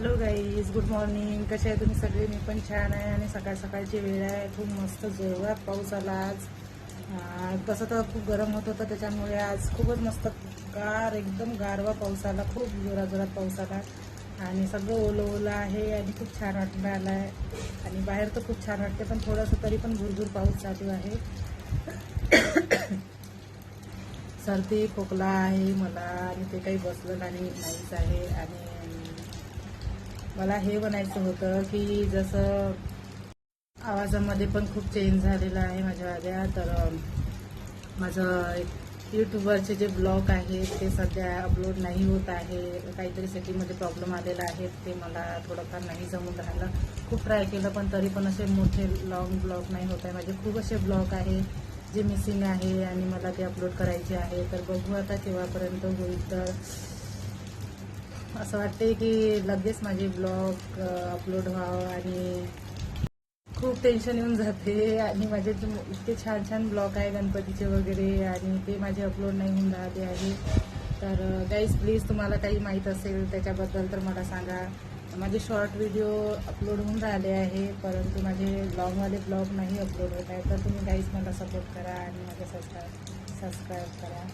Hello guys good morning कसे आहे तुम्ही सगळे? मी पण छान आहे आणि सकाळ सकाळची वेळ आहे. खूप मस्त जोरात पाऊस आला आज. तसं तर खूप गरम होत होतं. त्याच्यामुळे आज खूपच मस्त गार एकदम गारवा पाऊस आला. खूप जोरात जोरात पाऊस आला. आणि सगळं ओलं ओलं आहे आणि खूप छान वाटणं आलं आहे आणि बाहेर तर खूप छान वाटते पण थोडंसं तरी पण भुरभूर पाऊस चालू आहे. सर्दी खोकला आहे मला. आणि ते काही बसलं नाही नाहीच आहे. आणि मला हे बनायचं होतं की जसं आवाजामध्ये पण खूप चेंज झालेला आहे माझ्या आद्या तर माझं यूट्यूबवरचे जे ब्लॉग आहेत ते सध्या अपलोड नाही होत आहे. काहीतरी सेटिंगमध्ये प्रॉब्लेम आलेला आहे ते मला थोडंफार नाही जमून राहिलं. खूप ट्राय केलं पण तरी पण असे मोठे लॉंग ब्लॉग नाही होत आहे. माझे खूप असे ब्लॉग आहे जे मिसिंग आहे आणि मला ते अपलोड करायचे आहे. तर बघू आता केव्हापर्यंत होईल. तर असं वाटते की लगेच माझे ब्लॉग अपलोड व्हावं आणि खूप टेन्शन येऊन जाते. आणि माझे इतके छान छान ब्लॉग आहे गणपतीचे वगैरे आणि ते माझे अपलोड नाही होऊन राहते आहे. तर गाईज प्लीज तुम्हाला काही माहीत असेल त्याच्याबद्दल तर मला सांगा. माझे शॉर्ट व्हिडिओ अपलोड होऊन राहिले आहे परंतु माझे ब्लॉगवाले ब्लॉग नाही अपलोड होत आहे. तर तुम्ही गाईज मला सपोर्ट करा आणि माझ्या सबस्क्राईब सबस्क्राईब करा.